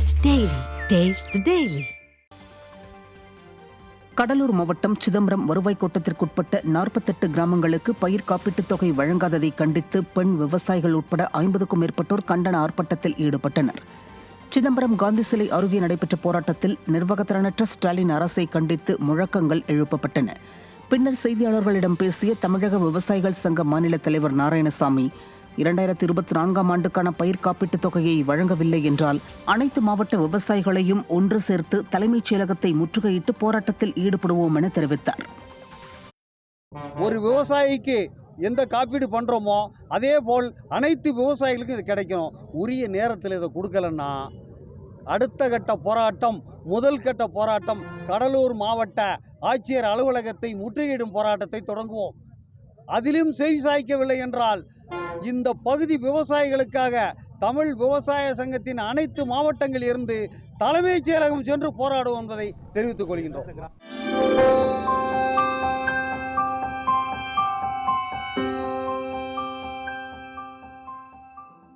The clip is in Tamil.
Taste the Daily. கடலூர் மாவட்டம் சிதம்பரம் வருவாய் கோட்டத்திற்குட்பட்ட நாற்பத்தெட்டு கிராமங்களுக்கு பயிர் காப்பீட்டுத் தொகை வழங்காததை கண்டித்து பெண் விவசாயிகள் உட்பட ஐம்பதுக்கும் மேற்பட்டோர் கண்டன ஆர்ப்பாட்டத்தில் ஈடுபட்டனர். சிதம்பரம் காந்தி சிலை அருகே நடைபெற்ற போராட்டத்தில் நிர்வாகத்திறனற்ற ஸ்டாலின் அரசை கண்டித்து முழக்கங்கள் எழுப்பப்பட்டன. பின்னர் செய்தியாளர்களிடம் பேசிய தமிழக விவசாயிகள் சங்க மாநில தலைவர் நாராயணசாமி இரண்டாயிரத்தி இருபத்தி நான்காம் ஆண்டுக்கான பயிர் காப்பீட்டுத் தொகையை வழங்கவில்லை என்றால் அனைத்து மாவட்ட விவசாயிகளையும் ஒன்று சேர்த்து தலைமைச் செயலகத்தை முற்றுகையிட்டு போராட்டத்தில் ஈடுபடுவோம் என தெரிவித்தார். ஒரு விவசாயிக்கு எந்த காப்பீடு பண்ணுறோமோ அதே போல் அனைத்து விவசாயிகளுக்கும் இது கிடைக்கும். உரிய நேரத்தில் இதை கொடுக்கலன்னா அடுத்த கட்ட போராட்டம் முதல் கட்ட போராட்டம் கடலூர் மாவட்ட ஆட்சியர் அலுவலகத்தை முற்றுகையிடும் போராட்டத்தை தொடங்குவோம். அதிலும் செவி சாய்க்கவில்லை என்றால் இந்த பகுதி விவசாயிகளுக்காக தமிழ் விவசாய சங்கத்தின் அனைத்து மாவட்டங்களில் இருந்து தலைமைச் செயலகம் சென்று போராடுவோம் என்பதை தெரிவித்துக் கொள்கின்றோம்.